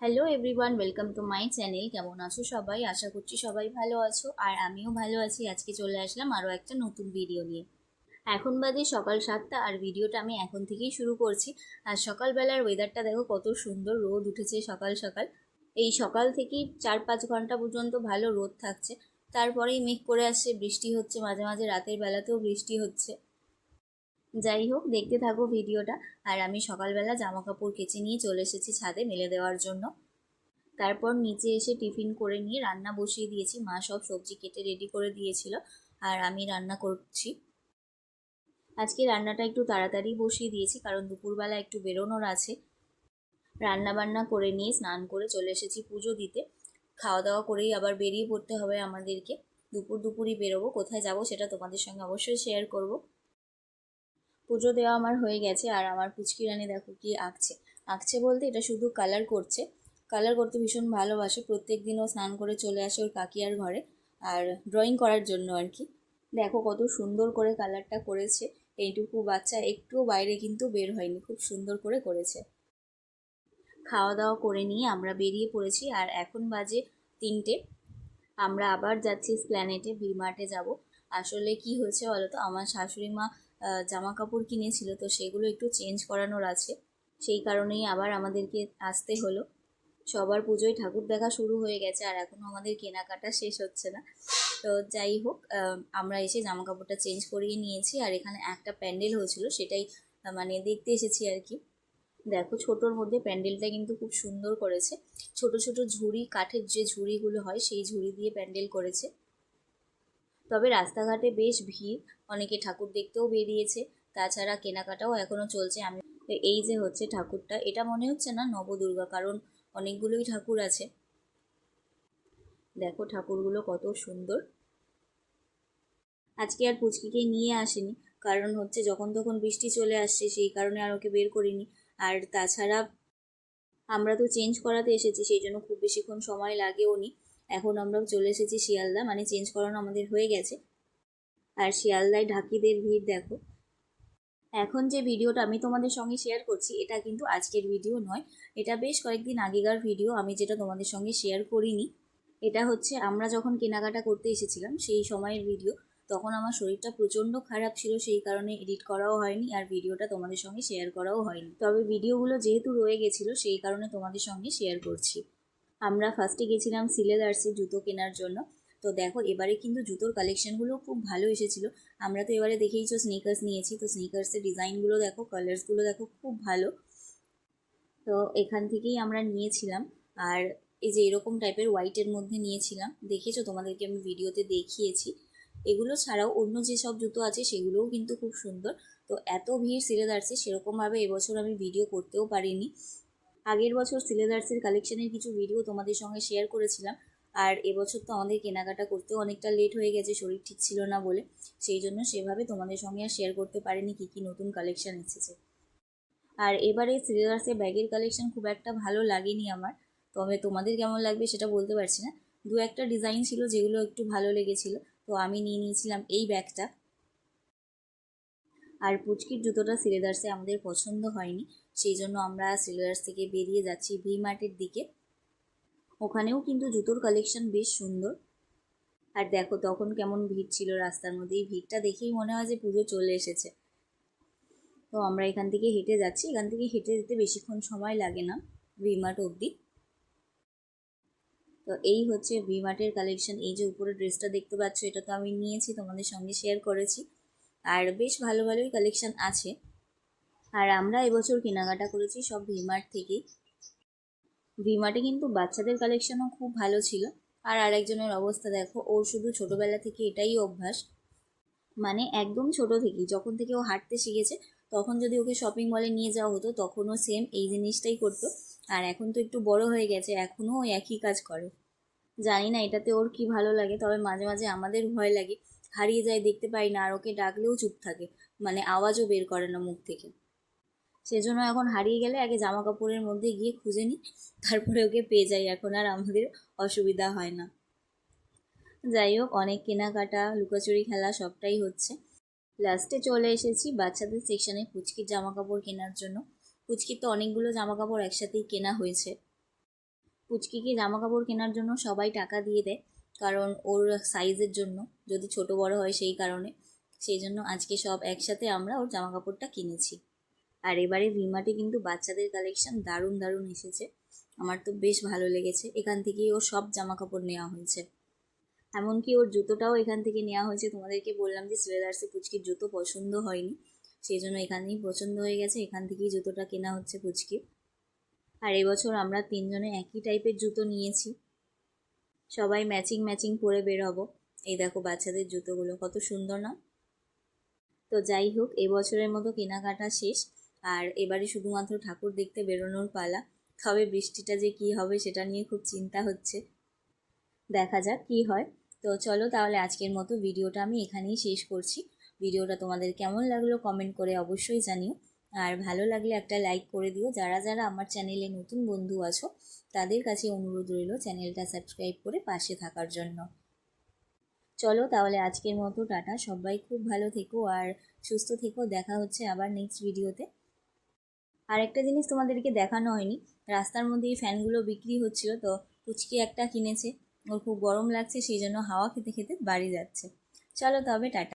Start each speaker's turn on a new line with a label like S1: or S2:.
S1: Hello everyone welcome to my channel কেমন আছো সবাই? আশা করছি সবাই ভালো আছো। আর আমিও ভালো আছি। আজকে চলে আসলাম আরও একটা নতুন ভিডিও নিয়ে। এখন বাজে সকাল সাতটা আর ভিডিওটা আমি এখন থেকেই শুরু করছি। আর সকালবেলার ওয়েদারটা দেখো কত সুন্দর রোদ উঠেছে সকাল সকাল। এই সকাল থেকেই চার পাঁচ ঘণ্টা পর্যন্ত ভালো রোদ থাকছে। তারপরেই মেঘ করে আসছে, বৃষ্টি হচ্ছে, মাঝে মাঝে রাতের বেলাতেও বৃষ্টি হচ্ছে। যাই হোক, দেখতে থাকো ভিডিওটা। আর আমি সকালবেলা জামা কাপড় কেচে নিয়ে চলে এসেছি ছাদে মেলে দেওয়ার জন্য। তারপর নিচে এসে টিফিন করে নিয়ে রান্না বসিয়ে দিয়েছি। মা সব সবজি কেটে রেডি করে দিয়েছিল আর আমি রান্না করছি। আজকে রান্নাটা একটু তাড়াতাড়ি বসিয়ে দিয়েছি কারণ দুপুরবেলা একটু বেরোনোর আছে। রান্না বান্না করে নিয়ে স্নান করে চলে এসেছি পুজো দিতে। খাওয়া দাওয়া করেই আবার বেরিয়ে পড়তে হবে আমাদেরকে। দুপুর দুপুরই বেরোবো, কোথায় যাব সেটা তোমাদের সঙ্গে অবশ্যই শেয়ার করব। পুজো দেওয়া আমার হয়ে গেছে আর আমার পুচকি রানী দেখো কি আঁকছে। আঁকছে বলতে এটা শুধু কালার করছে। কালার করতে ভীষণ ভালোবাসে। প্রত্যেক দিনও স্নান করে চলে আসে ওর কাকিয়ার ঘরে আর ড্রয়িং করার জন্য আর কি। দেখো কত সুন্দর করে কালারটা করেছে। এইটুকু বাচ্চা একটুও বাইরে কিন্তু বের হয়নি। খুব সুন্দর করে করেছে। খাওয়া দাওয়া করে নিয়ে আমরা বেরিয়ে পড়েছি আর এখন বাজে তিনটে। আমরা আবার যাচ্ছি স্প্ল্যানেটে ভিমার্টে যাব। আসলে কি হয়েছে বলো তো আমার শাশুড়ি মা জামা কাপড় কিনেছিল, তো সেগুলো একটু চেঞ্জ করানোর আছে। সেই কারণেই আবার আমাদেরকে আসতে হলো। সবার পুজোয় ঠাকুর দেখা শুরু হয়ে গেছে, আর এখনও আমাদের কেনাকাটা শেষ হচ্ছে না। তো যাই হোক আমরা এসে জামা কাপড়টা চেঞ্জ করিয়ে নিয়েছি, আর এখানে একটা প্যান্ডেল হয়েছিল, সেটাই মানে দেখতে এসেছি আর কি। দেখো, ছোটোর মধ্যে প্যান্ডেলটা কিন্তু খুব সুন্দর করেছে। ছোট ছোট ঝুড়ি, কাঠের যে ঝুড়িগুলো হয়, সেই ঝুড়ি দিয়ে প্যান্ডেল করেছে। তবে রাস্তাঘাটে বেশ ভিড়। অনেকে ঠাকুর দেখতেও বেরিয়েছে। তাছাড়া কেনাকাটাও এখনও চলছে। আমি এই যে হচ্ছে ঠাকুরটা, এটা মনে হচ্ছে না নবদুর্গা, কারণ অনেকগুলোই ঠাকুর আছে। দেখো ঠাকুরগুলো কত সুন্দর। আজকে আর পুচকিকে নিয়ে আসেনি, কারণ হচ্ছে যখন তখন বৃষ্টি চলে আসছে, সেই কারণে আর ওকে বের করিনি। আর তাছাড়া আমরা তো চেঞ্জ করাতে এসেছি, সেই জন্য খুব বেশিক্ষণ সময় লাগেও নি এখন আমরা চলে এসেছি শিয়ালদা মানে চেঞ্জ করানো আমাদের হয়ে গেছে। আর শিয়ালদায় ঢাকিদের ভিড় দেখো। এখন যে ভিডিওটা আমি তোমাদের সঙ্গে শেয়ার করছি, এটা কিন্তু আজকের ভিডিও নয়। এটা বেশ কয়েকদিন আগেকার ভিডিও, আমি যেটা তোমাদের সঙ্গে শেয়ার করিনি। এটা হচ্ছে আমরা যখন কেনাকাটা করতে এসেছিলাম, সেই সময়ের ভিডিও। তখন আমার শরীরটা প্রচণ্ড খারাপ ছিল, সেই কারণে এডিট করাও হয়নি আর ভিডিওটা তোমাদের সঙ্গে শেয়ার করাও হয়নি। তবে ভিডিওগুলো যেহেতু রয়ে গেছিল, সেই কারণে তোমাদের সঙ্গে শেয়ার করছি। আমরা ফার্স্টে গেছিলাম সিলেদার্সে জুতো কেনার জন্য। তো দেখো, এবারে কিন্তু জুতোর কালেকশানগুলো খুব ভালো এসেছিল। আমরা তো এবারে দেখেইছো স্নিকার্স নিয়েছি। তো স্নিকার্সের ডিজাইনগুলো দেখো কালার্সগুলো দেখো খুব ভালো। তো এখান থেকেই আমরা নিয়েছিলাম। আর এই যে এরকম টাইপের হোয়াইটের মধ্যে নিয়েছিলাম। দেখেছ? তোমাদেরকে আমি ভিডিওতে দেখিয়েছি। এগুলো ছাড়াও অন্য যেসব জুতো আছে, সেগুলোও কিন্তু খুব সুন্দর। তো এত ভিড় সিলেদার্সে সেরকমভাবে এবছর আমি ভিডিও করতেও পারিনি। আগের বছর সিলেদার্সের কালেকশানের কিছু ভিডিও তোমাদের সঙ্গে শেয়ার করেছিলাম। আর এবছর তো আমাদের কেনাকাটা করতেও অনেকটা লেট হয়ে গেছে, শরীর ঠিক ছিল না বলে। সেই জন্য সেভাবে তোমাদের সঙ্গে আর শেয়ার করতে পারিনি কী কী নতুন কালেকশান এসেছে। আর এবারে সিলেদার্সের ব্যাগের কালেকশান খুব একটা ভালো লাগেনি আমার। তবে তোমাদের কেমন লাগবে সেটা বলতে পারছি না। দু একটা ডিজাইন ছিল যেগুলো একটু ভালো লেগেছিল, তো আমি নিয়ে নিয়েছিলাম এই ব্যাগটা। আর পুচকির জুতোটা সিলেদার্সে আমাদের পছন্দ হয়নি। সেই জন্য আমরা সিলেদার্স থেকে বেরিয়ে যাচ্ছি ভি মার্টের দিকে। ওখানেও কিন্তু জুতোর কালেকশন বেশ সুন্দর। আর দেখো তখন কেমন ভিড় ছিল রাস্তার মধ্যে। এই ভিড়টা দেখেই মনে হয় যে পুজো চলে এসেছে। তো আমরা এখান থেকে হেঁটে যাচ্ছি। এখান থেকে হেঁটে যেতে বেশিক্ষণ সময় লাগে না ভিমার্ট অবধি। তো এই হচ্ছে ভিমার্টের কালেকশন এই যে উপরে ড্রেসটা দেখতে পাচ্ছ, এটা তো আমি নিয়েছি, তোমাদের সঙ্গে শেয়ার করেছি। আর বেশ ভালো ভালোই কালেকশন আছে। আর আমরা এবছর কেনাকাটা করেছি সব ভিমার্ট থেকেই ভিমার্টে কিন্তু বাচ্চাদের কালেকশনও খুব ভালো ছিল। আর আরেকজনের অবস্থা দেখো, ওর শুধু ছোটোবেলা থেকে এটাই অভ্যাস। মানে একদম ছোট থেকেই, যখন থেকে ও হাঁটতে শিখেছে, তখন যদি ওকে শপিং মলে নিয়ে যাওয়া হতো তখনও সেম এই জিনিসটাই করতো। আর এখন তো একটু বড় হয়ে গেছে, এখনও ও একই কাজ করে। জানি না এটাতে ওর কি ভালো লাগে, তবে মাঝে মাঝে আমাদের ভয় লাগে। হারিয়ে যায় দেখতে পাই না, আর ওকে ডাকলেও চুপ থাকে। মানে আওয়াজও বের করে না মুখ থেকে। সেজন্য এখন হারিয়ে গেলে আগে জামা কাপড়ের মধ্যে গিয়ে খুঁজে নিই, তারপরে ওকে পেয়ে যাই। এখন আর আমাদের অসুবিধা হয় না। যাই হোক, অনেক কেনাকাটা, লুকোচুরি খেলা সবটাই হচ্ছে। লাস্টে চলে এসেছি বাচ্চাদের সেকশানে পুচকির জামা কাপড় কেনার জন্য। পুচকির তো অনেকগুলো জামা কাপড় একসাথেই কেনা হয়েছে। পুচকিকে জামা কাপড় কেনার জন্য সবাই টাকা দিয়ে দেয়, কারণ ওর সাইজের জন্য। যদি ছোট বড় হয় সেই কারণে। সেই জন্য আজকে সব একসাথে আমরা ওর জামা কাপড়টা কিনেছি। আর এবারে ভিমার্টে কিন্তু বাচ্চাদের কালেকশন দারুণ দারুণ এসেছে। আমার তো বেশ ভালো লেগেছে। এখান থেকেই ওর সব জামা কাপড় নেওয়া হয়েছে। এমনকি ওর জুতোটাও এখান থেকে নেওয়া হয়েছে। তোমাদেরকে বললাম যে সোয়েদার্সে পুচকির জুতো পছন্দ হয়নি। সেই জন্য এখানেই পছন্দ হয়ে গেছে। এখান থেকেই জুতোটা কেনা হচ্ছে পুচকি আর এবছর আমরা তিনজনে একই টাইপের জুতো নিয়েছি। সবাই ম্যাচিং ম্যাচিং পরে বের হব এই দেখো বাচ্চাদের জুতোগুলো কত সুন্দর না? তো যাই হোক, এবছরের মতো কেনাকাটা শেষ। আর এবারে শুধুমাত্র ঠাকুর দেখতে বেরোনোর পালা। তবে বৃষ্টিটা যে কি হবে সেটা নিয়ে খুব চিন্তা হচ্ছে। দেখা যাক কি হয়। তো চলো তাহলে আজকের মতো ভিডিওটা আমি এখানেই শেষ করছি। ভিডিওটা তোমাদের কেমন লাগল কমেন্ট করে অবশ্যই জানিও। আর ভালো লাগলে একটা লাইক করে দিও। যারা যারা আমার চ্যানেলে নতুন বন্ধু আছো, তাদের কাছে অনুরোধ রইল চ্যানেলটা সাবস্ক্রাইব করে পাশে থাকার জন্য। চলো তাহলে আজকের মতো, টাটা। সবাই খুব ভালো থেকো আর সুস্থ থেকো। দেখা হচ্ছে আবার নেক্সট ভিডিওতে আর একটা জিনিস তোমাদেরকে দেখানো হয়নি। রাস্তার মধ্যে এই ফ্যানগুলো বিক্রি হচ্ছিল, তো পুচকি একটা কিনেছে। ওর খুব গরম লাগছে, সেই জন্য হাওয়া খেতে খেতে বাড়ি যাচ্ছে। চলো তবে টাটা।